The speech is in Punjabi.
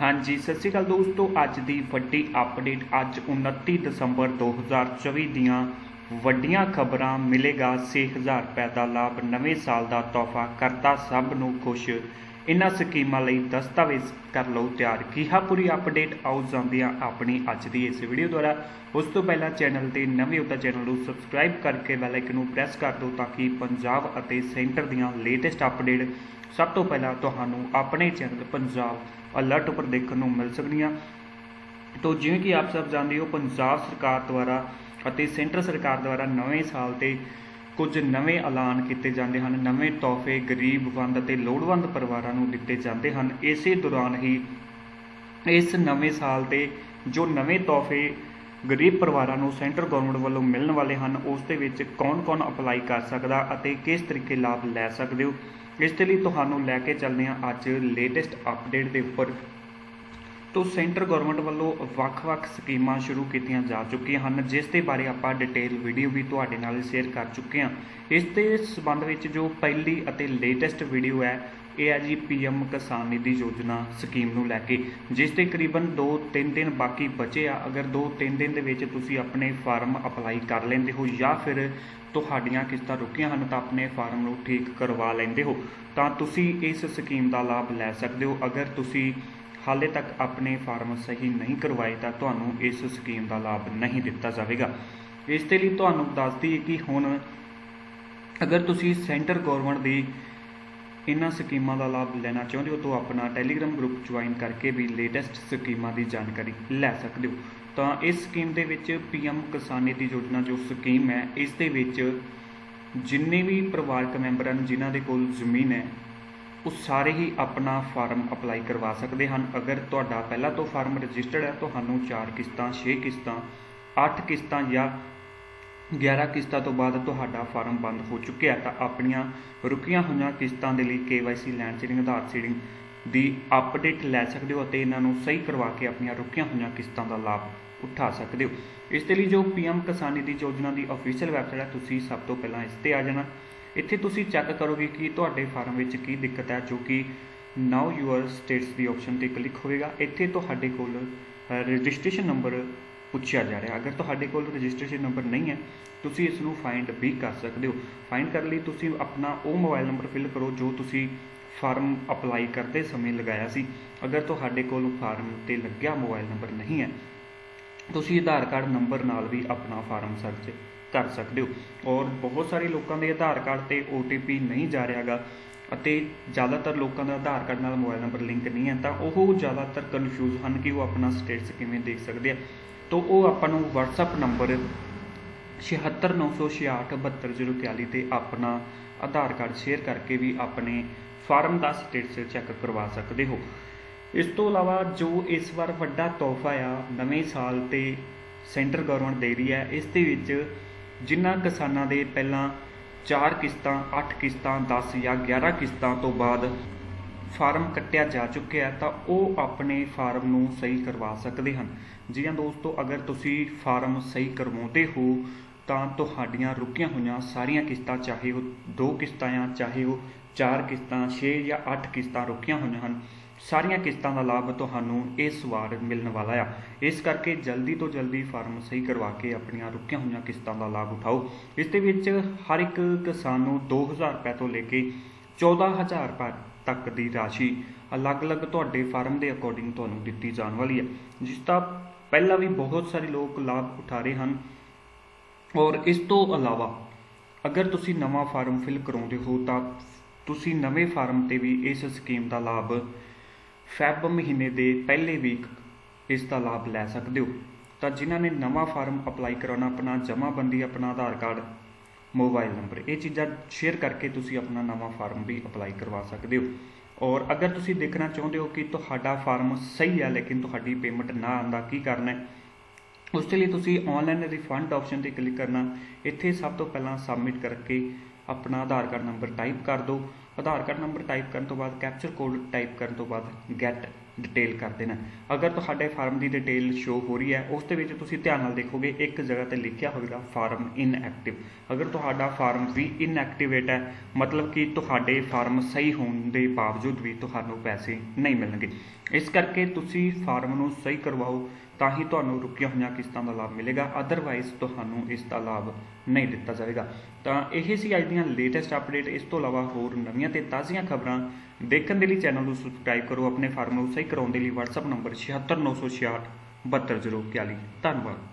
ਹਾਂਜੀ, ਸਤਿ ਸ਼੍ਰੀ ਅਕਾਲ ਦੋਸਤੋ। ਅੱਜ ਦੀ ਵੱਡੀ ਅਪਡੇਟ ਅੱਜ 29 ਦਸੰਬਰ 2024 ਦੀਆਂ ਵੱਡੀਆਂ ਖਬਰਾਂ ਮਿਲੇਗਾ। 6000 ਰੁਪਏ ਦਾ ਲਾਭ, ਨਵੇਂ ਸਾਲ ਦਾ ਤੋਹਫਾ, ਕਰਤਾ ਸਭ ਨੂੰ ਖੁਸ਼। ਇਹਨਾਂ ਸਕੀਮਾਂ ਲਈ ਦਸਤਾਵੇਜ਼ ਕਰ ਲਓ ਤਿਆਰ। ਕੀ ਹੈ ਪੂਰੀ ਅਪਡੇਟ ਆਓ ਜਾਂਦੇ ਹਾਂ ਆਪਣੀ ਅੱਜ ਦੀ ਇਸ ਵੀਡੀਓ ਦੁਆਰਾ। ਉਸ ਤੋਂ ਪਹਿਲਾਂ ਚੈਨਲ ਤੇ ਨਵੇਂ ਹੋ ਤਾਂ ਚੈਨਲ ਨੂੰ ਸਬਸਕ੍ਰਾਈਬ ਕਰਕੇ ਬੈਲ ਆਈਕਨ ਨੂੰ ਪ੍ਰੈਸ ਕਰ ਦਿਓ ਤਾਂ ਕਿ ਪੰਜਾਬ ਅਤੇ ਸੈਂਟਰ ਦੀਆਂ ਲੇਟੈਸਟ ਅਪਡੇਟ ਸਭ ਤੋਂ ਪਹਿਲਾਂ ਤੁਹਾਨੂੰ ਆਪਣੇ ਚੈਨਲ ਪੰਜਾਬ ਅਲਰਟ ਉੱਪਰ ਦੇਖਣ ਨੂੰ ਮਿਲ ਸਕਦੀਆਂ। ਤੋ ਜਿਵੇਂ ਕਿ ਆਪ ਸਭ ਜਾਣਦੇ ਹੋ, ਪੰਜਾਬ ਸਰਕਾਰ ਦੁਆਰਾ ਅਤੇ ਸੈਂਟਰ ਸਰਕਾਰ ਦੁਆਰਾ ਨਵੇਂ ਸਾਲ ਤੇ ਕੁਝ ਨਵੇਂ ਐਲਾਨ ਕੀਤੇ ਜਾਂਦੇ ਹਨ। ਨਵੇਂ ਤੋਹਫੇ ਗਰੀਬ ਅਤੇ ਲੋੜਵੰਦ ਪਰਿਵਾਰਾਂ ਨੂੰ ਦਿੱਤੇ ਜਾਂਦੇ ਹਨ। ਇਸੇ ਦੌਰਾਨ ਹੀ ਇਸ ਨਵੇਂ ਸਾਲ ਤੇ ਜੋ ਨਵੇਂ ਤੋਹਫੇ ਗਰੀਬ ਪਰਿਵਾਰਾਂ ਨੂੰ ਸੈਂਟਰ ਗਵਰਨਮੈਂਟ ਵੱਲੋਂ ਮਿਲਣ ਵਾਲੇ ਹਨ, ਉਸ ਦੇ ਵਿੱਚ ਕੌਣ-ਕੌਣ ਅਪਲਾਈ ਕਰ ਸਕਦਾ ਅਤੇ ਕਿਸ ਤਰੀਕੇ ਲਾਭ ਲੈ ਸਕਦੇ ਹੋ? ਇਸ ਦੇ ਲਈ ਤੁਹਾਨੂੰ ਲੈ ਕੇ ਚੱਲਦੇ ਹਾਂ ਅੱਜ ਲੇਟੈਸਟ ਅਪਡੇਟ ਦੇ ਉੱਪਰ। ਤੋਂ ਸੈਂਟਰ ਗਵਰਨਮੈਂਟ ਵੱਲੋਂ ਵੱਖ-ਵੱਖ ਸਕੀਮਾਂ ਸ਼ੁਰੂ ਕੀਤੀਆਂ ਜਾ ਚੁੱਕੀਆਂ ਹਨ, ਜਿਸ ਦੇ ਬਾਰੇ ਆਪਾਂ ਡਿਟੇਲ ਵੀਡੀਓ ਵੀ ਤੁਹਾਡੇ ਨਾਲ ਸ਼ੇਅਰ ਕਰ ਚੁੱਕੇ ਹਾਂ। ਇਸ ਦੇ ਸਬੰਧ ਵਿੱਚ ਜੋ ਪਹਿਲੀ ਅਤੇ ਲੇਟੈਸਟ ਵੀਡੀਓ ਹੈ, ਇਹ ਹੈ ਜੀ ਪੀਐਮ ਕਿਸਾਨ ਨਿਧੀ ਯੋਜਨਾ ਸਕੀਮ ਨੂੰ ਲੈ ਕੇ, ਜਿਸ ਦੇ ਕਰੀਬਨ 2-3 ਦਿਨ ਬਾਕੀ ਬਚੇ ਆ। ਅਗਰ 2-3 ਦਿਨ ਦੇ ਵਿੱਚ ਤੁਸੀਂ ਆਪਣੇ ਫਾਰਮ ਅਪਲਾਈ ਕਰ ਲੈਂਦੇ ਹੋ ਜਾਂ ਫਿਰ ਤੁਹਾਡੀਆਂ ਕਿਸ਼ਤਾਂ ਰੁਕੀਆਂ ਹਨ, ਤਾਂ ਆਪਣੇ ਫਾਰਮ ਨੂੰ ਠੀਕ ਕਰਵਾ ਲੈਂਦੇ ਹੋ। ਤਾਂ ਤੁਸੀਂ ਇਸ ਸਕੀਮ ਦਾ ਲਾਭ ਲੈ ਸਕਦੇ ਹੋ। ਅਗਰ ਤੁਸੀਂ ਹਾਲੇ ਤੱਕ ਆਪਣੇ ਫਾਰਮ ਸਹੀ ਨਹੀਂ ਕਰਵਾਏ ਤਾਂ ਤੁਹਾਨੂੰ ਇਸ ਸਕੀਮ ਦਾ ਲਾਭ ਨਹੀਂ ਦਿੱਤਾ ਜਾਵੇਗਾ। ਇਸ ਦੇ ਲਈ ਤੁਹਾਨੂੰ ਦੱਸਦੀ ਦਈਏ ਕਿ ਹੁਣ ਅਗਰ ਤੁਸੀਂ ਸੈਂਟਰ ਗਵਰਨਮੈਂਟ ਦੀ ਇਹਨਾਂ ਸਕੀਮਾਂ ਦਾ ਲਾਭ ਲੈਣਾ ਚਾਹੁੰਦੇ ਹੋ, ਤਾਂ ਆਪਣਾ ਟੈਲੀਗ੍ਰਾਮ ਗਰੁੱਪ ਜੁਆਇਨ ਕਰਕੇ ਵੀ ਲੇਟੈਸਟ ਸਕੀਮਾਂ ਦੀ ਜਾਣਕਾਰੀ ਲੈ ਸਕਦੇ ਹੋ। ਤਾਂ ਇਸ ਸਕੀਮ ਦੇ ਵਿੱਚ ਪੀਐਮ ਕਿਸਾਨ ਨਿਧੀ ਯੋਜਨਾ ਜੋ ਸਕੀਮ ਹੈ, ਇਸ ਦੇ ਵਿੱਚ ਜਿੰਨੇ ਵੀ ਪਰਿਵਾਰਕ ਮੈਂਬਰ ਹਨ, ਜਿਨ੍ਹਾਂ ਦੇ ਕੋਲ ਜ਼ਮੀਨ ਹੈ ਉਹ ਸਾਰੇ ਹੀ ਆਪਣਾ ਫਾਰਮ ਅਪਲਾਈ ਕਰਵਾ ਸਕਦੇ ਹਨ। ਅਗਰ ਤੁਹਾਡਾ ਪਹਿਲਾਂ ਤੋਂ ਫਾਰਮ ਰਜਿਸਟਰਡ ਹੈ, ਤੁਹਾਨੂੰ 4 ਕਿਸ਼ਤਾਂ 6 ਕਿਸ਼ਤਾਂ 8 ਕਿਸ਼ਤਾਂ ਜਾਂ 11 ਕਿਸ਼ਤਾਂ ਤੋਂ ਬਾਅਦ ਤੁਹਾਡਾ ਫਾਰਮ ਬੰਦ ਹੋ ਚੁੱਕਿਆ ਤਾਂ ਆਪਣੀਆਂ ਰੁਕੀਆਂ ਹੋਈਆਂ ਕਿਸ਼ਤਾਂ ਦੇ ਲਈ KYC land seeding Aadhaar seeding ਦੀ ਅਪਡੇਟ ਲੈ ਸਕਦੇ ਹੋ ਅਤੇ ਇਹਨਾਂ ਨੂੰ ਸਹੀ ਕਰਵਾ ਕੇ ਆਪਣੀਆਂ ਰੁਕੀਆਂ ਹੋਈਆਂ ਕਿਸ਼ਤਾਂ ਦਾ ਲਾਭ ਉਠਾ ਸਕਦੇ ਹੋ। ਇਸ ਦੇ ਲਈ ਜੋ ਪੀਐਮ ਕਿਸਾਨ ਨਿਧੀ ਯੋਜਨਾ ਦੀ ਅਫੀਸ਼ੀਅਲ ਵੈਬਸਾਈਟ ਹੈ, ਤੁਸੀਂ ਸਭ ਤੋਂ ਪਹਿਲਾਂ ਇਸ ਤੇ ਆ ਜਾਣਾ। ਇੱਥੇ ਤੁਸੀਂ ਚੈੱਕ ਕਰੋਗੇ ਕਿ ਤੁਹਾਡੇ ਫਾਰਮ ਵਿੱਚ ਕੀ ਦਿੱਕਤ ਹੈ, ਜੋ ਕਿ ਨਾਓ ਯੂਅਰ ਸਟੇਟਸ ਦੀ ਆਪਸ਼ਨ ਤੇ ਕਲਿੱਕ ਹੋਵੇਗਾ। ਇੱਥੇ ਤੁਹਾਡੇ ਕੋਲ ਰਜਿਸਟ੍ਰੇਸ਼ਨ ਨੰਬਰ ਪੁੱਛਿਆ ਜਾ ਰਿਹਾ। ਅਗਰ ਤੁਹਾਡੇ ਕੋਲ ਰਜਿਸਟ੍ਰੇਸ਼ਨ ਨੰਬਰ ਨਹੀਂ ਹੈ, ਤੁਸੀਂ ਇਸ ਨੂੰ ਫਾਈਂਡ ਵੀ ਕਰ ਸਕਦੇ ਹੋ। ਫਾਈਂਡ ਕਰਨ ਲਈ ਤੁਸੀਂ ਆਪਣਾ ਉਹ ਮੋਬਾਈਲ ਨੰਬਰ ਫਿਲ ਕਰੋ, ਜੋ ਤੁਸੀਂ ਫਾਰਮ ਅਪਲਾਈ ਕਰਦੇ ਸਮੇਂ ਲਗਾਇਆ ਸੀ। ਅਗਰ ਤੁਹਾਡੇ ਕੋਲ ਫਾਰਮ ਤੇ ਲੱਗਿਆ ਮੋਬਾਈਲ ਨੰਬਰ ਨਹੀਂ ਹੈ ਤੁਸੀਂ ਆਧਾਰ ਕਾਰਡ ਨੰਬਰ ਨਾਲ ਵੀ ਆਪਣਾ ਫਾਰਮ ਸਰਚ ਕਰ ਸਕਦੇ ਹੋ। ਔਰ ਬਹੁਤ ਸਾਰੇ ਲੋਕਾਂ ਦੇ ਆਧਾਰ ਕਾਰਡ ਤੇ OTP ਨਹੀਂ ਜਾ ਰਿਹਾਗਾ ਅਤੇ ਜ਼ਿਆਦਾਤਰ ਲੋਕਾਂ ਦਾ ਆਧਾਰ ਕਾਰਡ ਨਾਲ ਮੋਬਾਈਲ ਨੰਬਰ ਲਿੰਕ ਨਹੀਂ ਹੈ, ਤਾਂ ਉਹ ਜ਼ਿਆਦਾਤਰ ਕਨਫਿਊਜ਼ ਹਨ ਕਿ ਉਹ ਆਪਣਾ ਸਟੇਟਸ ਕਿਵੇਂ ਦੇਖ ਸਕਦੇ ਆ। ਤਾਂ ਉਹ ਆਪਾਂ ਨੂੰ WhatsApp ਨੰਬਰ 7696672043 ਤੇ ਆਪਣਾ ਆਧਾਰ ਕਾਰਡ ਸ਼ੇਅਰ ਕਰਕੇ ਵੀ ਆਪਣੇ ਫਾਰਮ ਦਾ ਸਟੇਟਸ ਚੈੱਕ ਕਰਵਾ ਸਕਦੇ ਹੋ। ਇਸ ਤੋਂ ਇਲਾਵਾ ਜੋ ਇਸ ਵਾਰ ਵੱਡਾ ਤੋਹਫਾ ਆ, ਨਵੇਂ ਸਾਲ ਤੇ ਸੈਂਟਰ ਗਵਰਨਮੈਂਟ ਦੇ ਰਹੀ ਹੈ, ਇਸ ਦੇ ਵਿੱਚ ਜਿਨ੍ਹਾਂ ਕਿਸਾਨਾਂ ਦੇ ਪਹਿਲਾਂ 4 ਕਿਸ਼ਤਾਂ 8 ਕਿਸ਼ਤਾਂ 10 ਜਾਂ 11 ਕਿਸ਼ਤਾਂ ਤੋਂ ਬਾਅਦ ਫਾਰਮ ਕੱਟਿਆ ਜਾ ਚੁੱਕਿਆ ਤਾਂ ਉਹ ਆਪਣੇ ਫਾਰਮ ਨੂੰ ਸਹੀ ਕਰਵਾ ਸਕਦੇ ਹਨ। ਜੀ ਦੋਸਤੋ, ਅਗਰ ਤੁਸੀਂ ਫਾਰਮ ਸਹੀ ਕਰਵਾਉਂਦੇ ਹੋ, ਤਾਂ ਤੁਹਾਡੀਆਂ ਰੁਕੀਆਂ ਹੋਈਆਂ ਸਾਰੀਆਂ ਕਿਸ਼ਤਾਂ, ਚਾਹੇ ਉਹ 2 ਕਿਸ਼ਤਾਂ ਆ ਚਾਹੇ ਉਹ 4 ਕਿਸ਼ਤਾਂ 6 ਜਾਂ 8 ਕਿਸ਼ਤਾਂ ਰੁਕੀਆਂ ਹੋਈਆਂ ਹਨ ਸਾਰੀਆਂ ਕਿਸ਼ਤਾਂ ਦਾ ਲਾਭ ਤੁਹਾਨੂੰ ਇਸ ਵਾਰ ਮਿਲਣ ਵਾਲਾ ਆ। ਇਸ ਕਰਕੇ ਜਲਦੀ ਤੋਂ ਜਲਦੀ ਫਾਰਮ ਸਹੀ ਕਰਵਾ ਕੇ ਆਪਣੀਆਂ ਰੁਕੀਆਂ ਹੋਈਆਂ ਕਿਸ਼ਤਾਂ ਦਾ ਲਾਭ ਉਠਾਓ। ਇਸ ਦੇ ਵਿੱਚ ਹਰ ਇੱਕ ਕਿਸਾਨ ਨੂੰ 2000 ਰੁਪਏ ਤੋਂ ਲੈ ਕੇ 14000 ਰੁਪਏ ਤੱਕ ਦੀ ਰਾਸ਼ੀ ਅਲੱਗ-ਅਲੱਗ ਤੁਹਾਡੇ ਫਾਰਮ ਦੇ ਅਕੋਰਡਿੰਗ ਤੁਹਾਨੂੰ ਦਿੱਤੀ ਜਾਣ ਵਾਲੀ ਹੈ ਜਿਸ ਦਾ ਪਹਿਲਾਂ ਵੀ ਬਹੁਤ ਸਾਰੇ ਲੋਕ ਲਾਭ ਉਠਾ ਰਹੇ ਹਨ। ਔਰ ਇਸ ਤੋਂ ਇਲਾਵਾ ਅਗਰ ਤੁਸੀਂ ਨਵਾਂ ਫਾਰਮ ਫਿਲ ਕਰਾਉਂਦੇ ਹੋ ਤਾਂ ਤੁਸੀਂ ਨਵੇਂ ਫਾਰਮ ਤੇ ਵੀ ਇਸ ਸਕੀਮ ਦਾ ਲਾਭ ਫੈਬ ਮਹੀਨੇ ਦੇ ਪਹਿਲੇ ਵੀਕ ਇਸ ਦਾ ਲਾਭ ਲੈ ਸਕਦੇ ਹੋ। ਤਾਂ ਜਿਨ੍ਹਾਂ ਨੇ ਨਵਾਂ ਫਾਰਮ ਅਪਲਾਈ ਕਰਾਉਣਾ, ਆਪਣਾ ਜਮ੍ਹਾਂਬੰਦੀ ਆਪਣਾ ਆਧਾਰ ਕਾਰਡ, ਮੋਬਾਈਲ ਨੰਬਰ, ਇਹ ਚੀਜ਼ਾਂ ਸ਼ੇਅਰ ਕਰਕੇ ਤੁਸੀਂ ਆਪਣਾ ਨਵਾਂ ਫਾਰਮ ਵੀ ਅਪਲਾਈ ਕਰਵਾ ਸਕਦੇ ਹੋ। ਔਰ ਅਗਰ ਤੁਸੀਂ ਦੇਖਣਾ ਚਾਹੁੰਦੇ ਹੋ ਕਿ ਤੁਹਾਡਾ ਫਾਰਮ ਸਹੀ ਹੈ ਲੇਕਿਨ ਤੁਹਾਡੀ ਪੇਮੈਂਟ ਨਾ ਆਂਦਾ ਕੀ ਕਰਨਾ ਹੈ? ਉਸ ਦੇ ਲਈ ਤੁਸੀਂ ਆਨਲਾਈਨ ਰਿਫੰਡ ਆਪਸ਼ਨ ਤੇ ਕਲਿੱਕ ਕਰਨਾ। ਇੱਥੇ ਸਭ ਤੋਂ ਪਹਿਲਾਂ ਸਬਮਿਟ ਕਰਕੇ ਆਪਣਾ ਆਧਾਰ ਕਾਰਡ ਨੰਬਰ ਟਾਈਪ ਕਰ ਦਿਓ। ਆਧਾਰ ਕਾਰਡ ਨੰਬਰ ਟਾਈਪ ਕਰਨ ਤੋਂ ਬਾਅਦ ਕੈਪਚਰ ਕੋਡ ਟਾਈਪ ਕਰਨ ਤੋਂ ਬਾਅਦ ਗੈਟ ਡਿਟੇਲ ਕਰ ਦੇਣਾ। ਅਗਰ ਤੁਹਾਡੇ ਫਾਰਮ ਦੀ ਡਿਟੇਲ ਸ਼ੋ ਹੋ ਰਹੀ ਹੈ, ਉਸ ਦੇ ਵਿੱਚ ਤੁਸੀਂ ਧਿਆਨ ਨਾਲ ਦੇਖੋਗੇ, ਇੱਕ ਜਗ੍ਹਾ ਤੇ ਲਿਖਿਆ ਹੋਵੇਗਾ ਫਾਰਮ ਇਨਐਕਟਿਵ ਅਗਰ ਤੁਹਾਡਾ ਫਾਰਮ ਵੀ ਇਨਐਕਟੀਵੇਟ ਹੈ, ਮਤਲਬ ਕਿ ਤੁਹਾਡੇ ਫਾਰਮ ਸਹੀ ਹੋਣ ਦੇ ਬਾਵਜੂਦ ਵੀ ਤੁਹਾਨੂੰ ਪੈਸੇ ਨਹੀਂ ਮਿਲਣਗੇ। ਇਸ ਕਰਕੇ ਤੁਸੀਂ ਫਾਰਮ ਨੂੰ ਸਹੀ ਕਰਵਾਓ, ਤਾਂ ਹੀ ਤੁਹਾਨੂੰ ਰੁਕੀਆਂ ਹੋਈਆਂ ਕਿਸ਼ਤਾਂ ਦਾ ਲਾਭ ਮਿਲੇਗਾ। ਅਦਰਵਾਈਜ਼ ਤੁਹਾਨੂੰ ਇਸ ਦਾ ਲਾਭ ਨਹੀਂ ਦਿੱਤਾ ਜਾਵੇਗਾ। ਤਾਂ ਇਹ ਸੀ ਅੱਜ ਦੀਆਂ ਲੇਟੈਸਟ ਅਪਡੇਟ ਇਸ ਤੋਂ ਇਲਾਵਾ ਹੋਰ ਨਵੀਂ ਨਵੀਆਂ ਤੇ ਤਾਜ਼ੀਆਂ ਖਬਰਾਂ ਦੇਖਣ ਦੇ ਲਈ ਚੈਨਲ ਨੂੰ ਸਬਸਕ੍ਰਾਈਬ ਕਰੋ, ਆਪਣੇ ਫਾਰਮ ਨੂੰ ਸਹੀ ਕਰਾਉਣ ਦੇ ਲਈ WhatsApp ਨੰਬਰ 76966 72041 ਧੰਨਵਾਦ।